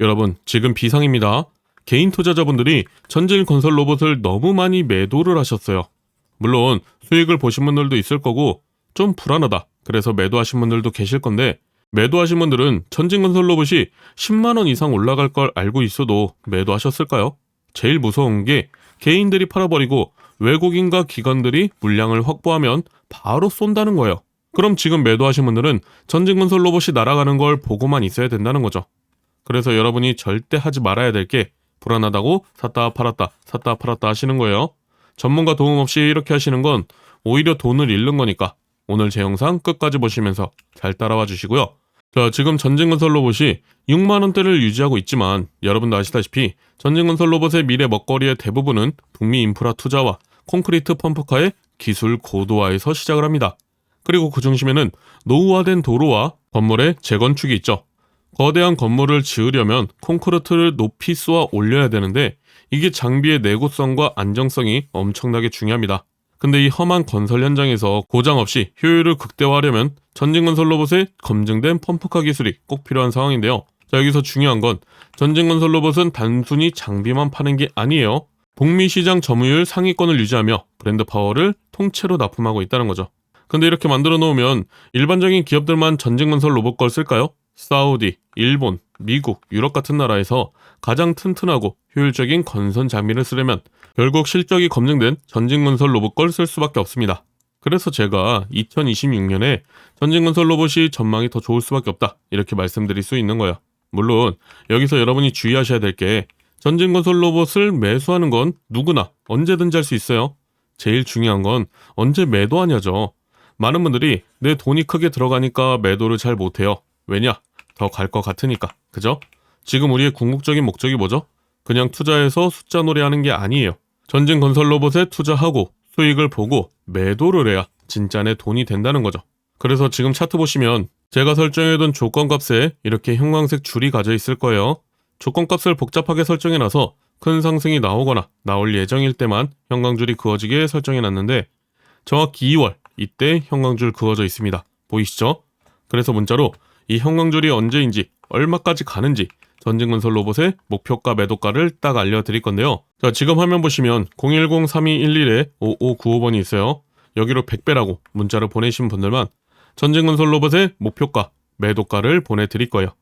여러분, 지금 비상입니다. 개인 투자자분들이 전진 건설 로봇을 너무 많이 매도를 하셨어요. 물론 수익을 보신 분들도 있을 거고 좀 불안하다. 그래서 매도하신 분들도 계실 건데 매도하신 분들은 전진 건설 로봇이 10만 원 이상 올라갈 걸 알고 있어도 매도하셨을까요? 제일 무서운 게 개인들이 팔아버리고 외국인과 기관들이 물량을 확보하면 바로 쏜다는 거예요. 그럼 지금 매도하신 분들은 전진 건설 로봇이 날아가는 걸 보고만 있어야 된다는 거죠. 그래서 여러분이 절대 하지 말아야 될 게 불안하다고 샀다 팔았다 샀다 팔았다 하시는 거예요. 전문가 도움 없이 이렇게 하시는 건 오히려 돈을 잃는 거니까 오늘 제 영상 끝까지 보시면서 잘 따라와 주시고요. 자, 지금 전진건설 로봇이 6만 원대를 유지하고 있지만 여러분도 아시다시피 전진건설 로봇의 미래 먹거리의 대부분은 북미 인프라 투자와 콘크리트 펌프카의 기술 고도화에서 시작을 합니다. 그리고 그 중심에는 노후화된 도로와 건물의 재건축이 있죠. 거대한 건물을 지으려면 콘크리트를 높이 쏘아 올려야 되는데 이게 장비의 내구성과 안정성이 엄청나게 중요합니다. 근데 이 험한 건설 현장에서 고장 없이 효율을 극대화하려면 전진건설 로봇의 검증된 펌프카 기술이 꼭 필요한 상황인데요. 자, 여기서 중요한 건 전진건설 로봇은 단순히 장비만 파는 게 아니에요. 북미 시장 점유율 상위권을 유지하며 브랜드 파워를 통째로 납품하고 있다는 거죠. 근데 이렇게 만들어 놓으면 일반적인 기업들만 전진건설 로봇 걸 쓸까요? 사우디, 일본, 미국, 유럽 같은 나라에서 가장 튼튼하고 효율적인 건설 장비를 쓰려면 결국 실적이 검증된 전진건설 로봇 걸 쓸 수밖에 없습니다. 그래서 제가 2026년에 전진건설 로봇이 전망이 더 좋을 수밖에 없다 이렇게 말씀드릴 수 있는 거예요. 물론 여기서 여러분이 주의하셔야 될 게 전진건설 로봇을 매수하는 건 누구나 언제든지 할 수 있어요. 제일 중요한 건 언제 매도하냐죠. 많은 분들이 내 돈이 크게 들어가니까 매도를 잘 못해요. 왜냐? 더 갈 것 같으니까. 그죠? 지금 우리의 궁극적인 목적이 뭐죠? 그냥 투자해서 숫자 놀이하는 게 아니에요. 전진 건설 로봇에 투자하고 수익을 보고 매도를 해야 진짜 내 돈이 된다는 거죠. 그래서 지금 차트 보시면 제가 설정해둔 조건값에 이렇게 형광색 줄이 가져 있을 거예요. 조건값을 복잡하게 설정해놔서 큰 상승이 나오거나 나올 예정일 때만 형광줄이 그어지게 설정해놨는데 정확히 2월 이때 형광줄 그어져 있습니다. 보이시죠? 그래서 문자로 이 형광줄이 언제인지 얼마까지 가는지 전진건설 로봇의 목표가 매도가를 딱 알려드릴 건데요. 자, 지금 화면 보시면 010-3211-5595번이 있어요. 여기로 100배라고 문자를 보내신 분들만 전진건설 로봇의 목표가 매도가를 보내드릴 거예요.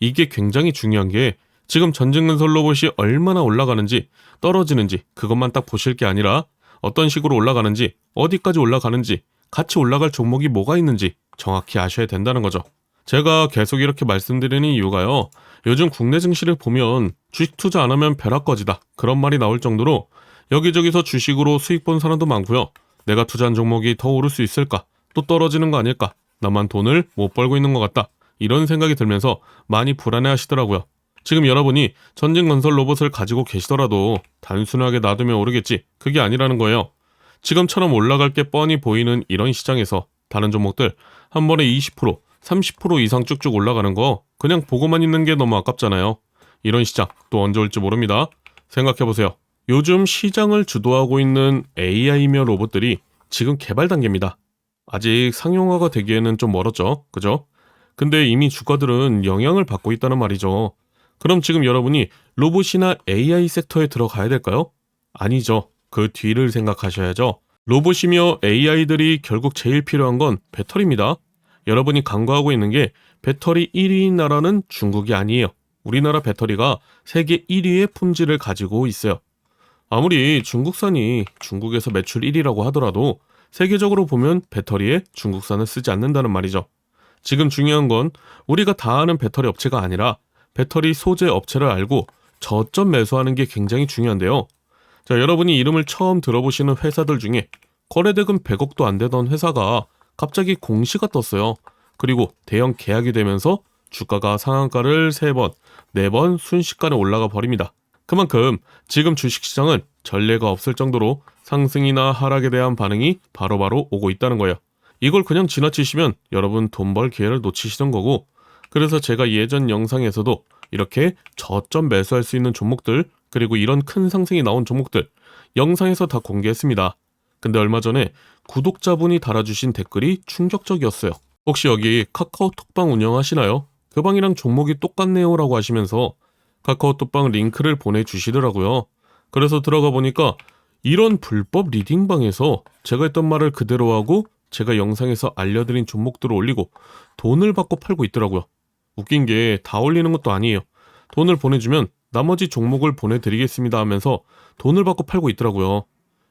이게 굉장히 중요한 게 지금 전진건설 로봇이 얼마나 올라가는지 떨어지는지 그것만 딱 보실 게 아니라 어떤 식으로 올라가는지 어디까지 올라가는지 같이 올라갈 종목이 뭐가 있는지 정확히 아셔야 된다는 거죠. 제가 계속 이렇게 말씀드리는 이유가요. 요즘 국내 증시를 보면 주식 투자 안 하면 벼락거지다. 그런 말이 나올 정도로 여기저기서 주식으로 수익 본 사람도 많고요. 내가 투자한 종목이 더 오를 수 있을까? 또 떨어지는 거 아닐까? 나만 돈을 못 벌고 있는 것 같다. 이런 생각이 들면서 많이 불안해 하시더라고요. 지금 여러분이 전진 건설 로봇을 가지고 계시더라도 단순하게 놔두면 오르겠지. 그게 아니라는 거예요. 지금처럼 올라갈 게 뻔히 보이는 이런 시장에서 다른 종목들 한 번에 20%, 30% 이상 쭉쭉 올라가는 거 그냥 보고만 있는 게 너무 아깝잖아요. 이런 시장 또 언제 올지 모릅니다. 생각해보세요. 요즘 시장을 주도하고 있는 AI며 로봇들이 지금 개발 단계입니다. 아직 상용화가 되기에는 좀 멀었죠. 그죠? 근데 이미 주가들은 영향을 받고 있다는 말이죠. 그럼 지금 여러분이 로봇이나 AI 섹터에 들어가야 될까요? 아니죠. 그 뒤를 생각하셔야죠. 로봇이며 AI들이 결국 제일 필요한 건 배터리입니다. 여러분이 간과하고 있는 게 배터리 1위인 나라는 중국이 아니에요. 우리나라 배터리가 세계 1위의 품질을 가지고 있어요. 아무리 중국산이 중국에서 매출 1위라고 하더라도 세계적으로 보면 배터리에 중국산을 쓰지 않는다는 말이죠. 지금 중요한 건 우리가 다 아는 배터리 업체가 아니라 배터리 소재 업체를 알고 저점 매수하는 게 굉장히 중요한데요. 자, 여러분이 이름을 처음 들어보시는 회사들 중에 거래대금 100억도 안 되던 회사가 갑자기 공시가 떴어요. 그리고 대형 계약이 되면서 주가가 상한가를 3번, 4번 순식간에 올라가 버립니다. 그만큼 지금 주식시장은 전례가 없을 정도로 상승이나 하락에 대한 반응이 바로 바로 오고 있다는 거예요. 이걸 그냥 지나치시면 여러분 돈 벌 기회를 놓치시는 거고 그래서 제가 예전 영상에서도 이렇게 저점 매수할 수 있는 종목들 그리고 이런 큰 상승이 나온 종목들 영상에서 다 공개했습니다. 근데 얼마 전에 구독자분이 달아주신 댓글이 충격적이었어요. 혹시 여기 카카오톡방 운영하시나요? 그 방이랑 종목이 똑같네요 라고 하시면서 카카오톡방 링크를 보내주시더라고요. 그래서 들어가 보니까 이런 불법 리딩방에서 제가 했던 말을 그대로 하고 제가 영상에서 알려드린 종목들을 올리고 돈을 받고 팔고 있더라고요. 웃긴 게 다 올리는 것도 아니에요. 돈을 보내주면 나머지 종목을 보내드리겠습니다 하면서 돈을 받고 팔고 있더라고요.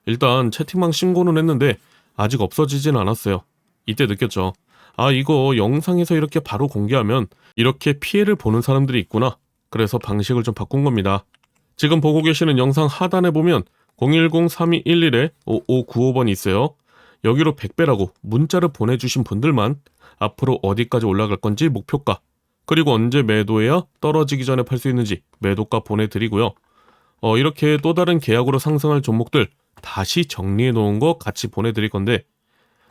일단 채팅방 신고는 했는데 아직 없어지진 않았어요. 이때 느꼈죠. 아, 이거 영상에서 이렇게 바로 공개하면 이렇게 피해를 보는 사람들이 있구나. 그래서 방식을 좀 바꾼 겁니다. 지금 보고 계시는 영상 하단에 보면 010-3211-5595번이 있어요. 여기로 100배라고 문자를 보내주신 분들만 앞으로 어디까지 올라갈 건지 목표가, 그리고 언제 매도해야 떨어지기 전에 팔 수 있는지 매도가 보내드리고요. 어, 이렇게 또 다른 계약으로 상승할 종목들 다시 정리해 놓은 거 같이 보내드릴 건데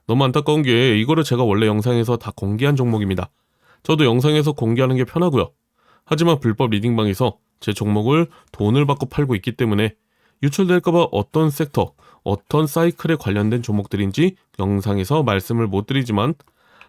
너무 안타까운 게 이거를 제가 원래 영상에서 다 공개한 종목입니다. 저도 영상에서 공개하는 게 편하고요. 하지만 불법 리딩방에서 제 종목을 돈을 받고 팔고 있기 때문에 유출될까봐 어떤 섹터, 어떤 사이클에 관련된 종목들인지 영상에서 말씀을 못 드리지만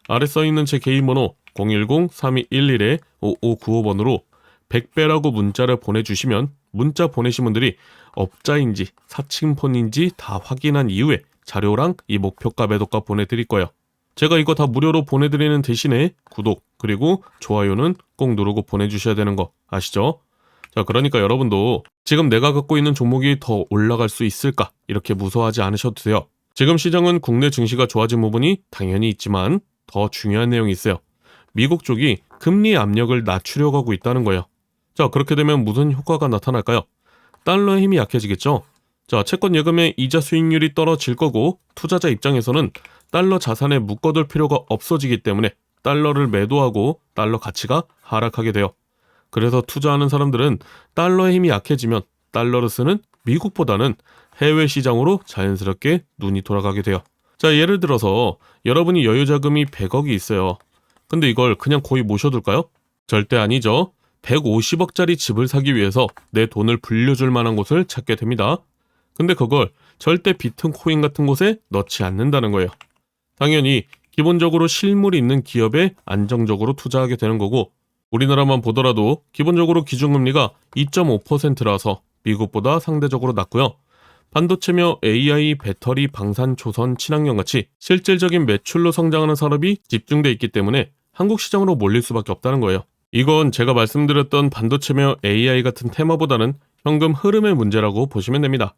아래 써있는 제 개인 번호 010-3211-5595번으로 100배라고 문자를 보내주시면 문자 보내신 분들이 업자인지 사칭폰인지 다 확인한 이후에 자료랑 이 목표가 매도가 보내드릴 거예요. 제가 이거 다 무료로 보내드리는 대신에 구독 그리고 좋아요는 꼭 누르고 보내주셔야 되는 거 아시죠? 자 그러니까 여러분도 지금 내가 갖고 있는 종목이 더 올라갈 수 있을까 이렇게 무서워하지 않으셔도 돼요. 지금 시장은 국내 증시가 좋아진 부분이 당연히 있지만 더 중요한 내용이 있어요. 미국 쪽이 금리 압력을 낮추려고 하고 있다는 거예요. 자, 그렇게 되면 무슨 효과가 나타날까요? 달러의 힘이 약해지겠죠? 자, 채권 예금의 이자 수익률이 떨어질 거고 투자자 입장에서는 달러 자산에 묶어둘 필요가 없어지기 때문에 달러를 매도하고 달러 가치가 하락하게 돼요. 그래서 투자하는 사람들은 달러의 힘이 약해지면 달러를 쓰는 미국보다는 해외 시장으로 자연스럽게 눈이 돌아가게 돼요. 자, 예를 들어서 여러분이 여유 자금이 100억이 있어요. 근데 이걸 그냥 거의 모셔둘까요? 절대 아니죠. 150억짜리 집을 사기 위해서 내 돈을 불려줄 만한 곳을 찾게 됩니다. 근데 그걸 절대 비트코인 같은 곳에 넣지 않는다는 거예요. 당연히 기본적으로 실물이 있는 기업에 안정적으로 투자하게 되는 거고 우리나라만 보더라도 기본적으로 기준금리가 2.5%라서 미국보다 상대적으로 낮고요. 반도체며 AI, 배터리, 방산, 조선, 친환경 같이 실질적인 매출로 성장하는 산업이 집중돼 있기 때문에 한국 시장으로 몰릴 수밖에 없다는 거예요. 이건 제가 말씀드렸던 반도체며 AI 같은 테마보다는 현금 흐름의 문제라고 보시면 됩니다.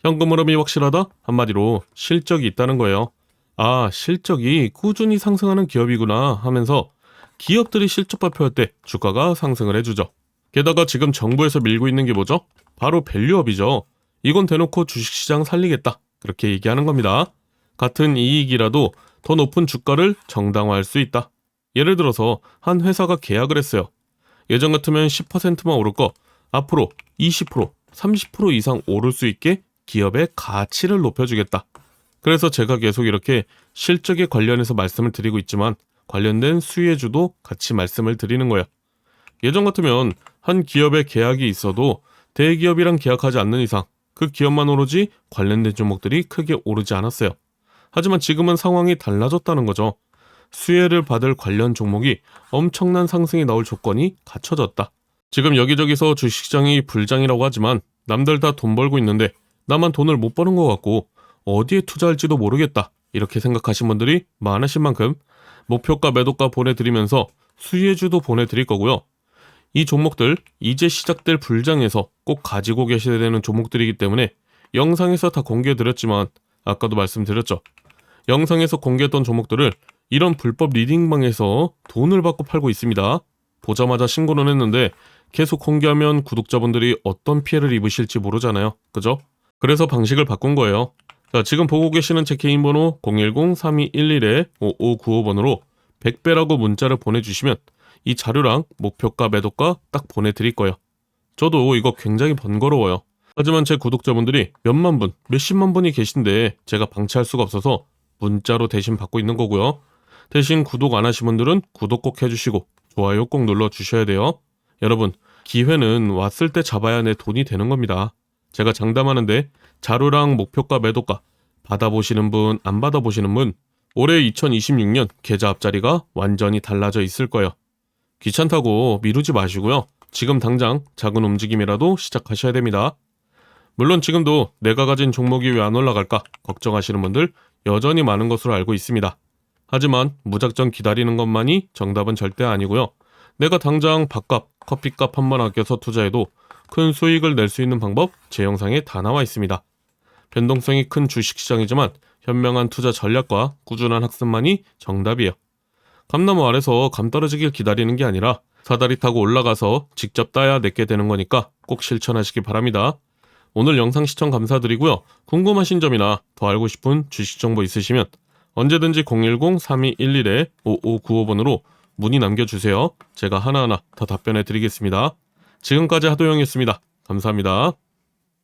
현금 흐름이 확실하다? 한마디로 실적이 있다는 거예요. 아, 실적이 꾸준히 상승하는 기업이구나 하면서 기업들이 실적 발표할 때 주가가 상승을 해주죠. 게다가 지금 정부에서 밀고 있는 게 뭐죠? 바로 밸류업이죠. 이건 대놓고 주식시장 살리겠다. 그렇게 얘기하는 겁니다. 같은 이익이라도 더 높은 주가를 정당화할 수 있다. 예를 들어서 한 회사가 계약을 했어요. 예전 같으면 10%만 오를 거 앞으로 20%, 30% 이상 오를 수 있게 기업의 가치를 높여주겠다. 그래서 제가 계속 이렇게 실적에 관련해서 말씀을 드리고 있지만 관련된 수혜주도 같이 말씀을 드리는 거예요. 예전 같으면 한 기업의 계약이 있어도 대기업이랑 계약하지 않는 이상 그 기업만 오르지 관련된 종목들이 크게 오르지 않았어요. 하지만 지금은 상황이 달라졌다는 거죠. 수혜를 받을 관련 종목이 엄청난 상승이 나올 조건이 갖춰졌다. 지금 여기저기서 주식시장이 불장이라고 하지만 남들 다 돈 벌고 있는데 나만 돈을 못 버는 것 같고 어디에 투자할지도 모르겠다. 이렇게 생각하신 분들이 많으신 만큼 목표가 매도가 보내드리면서 수혜주도 보내드릴 거고요. 이 종목들 이제 시작될 불장에서 꼭 가지고 계셔야 되는 종목들이기 때문에 영상에서 다 공개해드렸지만 아까도 말씀드렸죠. 영상에서 공개했던 종목들을 이런 불법 리딩방에서 돈을 받고 팔고 있습니다. 보자마자 신고는 했는데 계속 공개하면 구독자분들이 어떤 피해를 입으실지 모르잖아요. 그죠? 그래서 방식을 바꾼 거예요. 자, 지금 보고 계시는 제 개인 번호 010-3211-5595번으로 100배라고 문자를 보내주시면 이 자료랑 목표가 매도가 딱 보내드릴 거예요. 저도 이거 굉장히 번거로워요. 하지만 제 구독자분들이 몇만 분, 몇십만 분이 계신데 제가 방치할 수가 없어서 문자로 대신 받고 있는 거고요. 대신 구독 안 하신 분들은 구독 꼭 해주시고 좋아요 꼭 눌러 주셔야 돼요. 여러분, 기회는 왔을 때 잡아야 내 돈이 되는 겁니다. 제가 장담하는데 자료랑 목표가 매도가 받아보시는 분, 안 받아보시는 분 올해 2026년 계좌 앞자리가 완전히 달라져 있을 거예요. 귀찮다고 미루지 마시고요. 지금 당장 작은 움직임이라도 시작하셔야 됩니다. 물론 지금도 내가 가진 종목이 왜 안 올라갈까 걱정하시는 분들 여전히 많은 것으로 알고 있습니다. 하지만 무작정 기다리는 것만이 정답은 절대 아니고요. 내가 당장 밥값, 커피값 한 번 아껴서 투자해도 큰 수익을 낼 수 있는 방법 제 영상에 다 나와 있습니다. 변동성이 큰 주식시장이지만 현명한 투자 전략과 꾸준한 학습만이 정답이에요. 감나무 아래서 감 떨어지길 기다리는 게 아니라 사다리 타고 올라가서 직접 따야 내게 되는 거니까 꼭 실천하시기 바랍니다. 오늘 영상 시청 감사드리고요. 궁금하신 점이나 더 알고 싶은 주식 정보 있으시면 언제든지 010-3211-5595번으로 문의 남겨주세요. 제가 하나하나 더 답변해 드리겠습니다. 지금까지 하도영이었습니다. 감사합니다.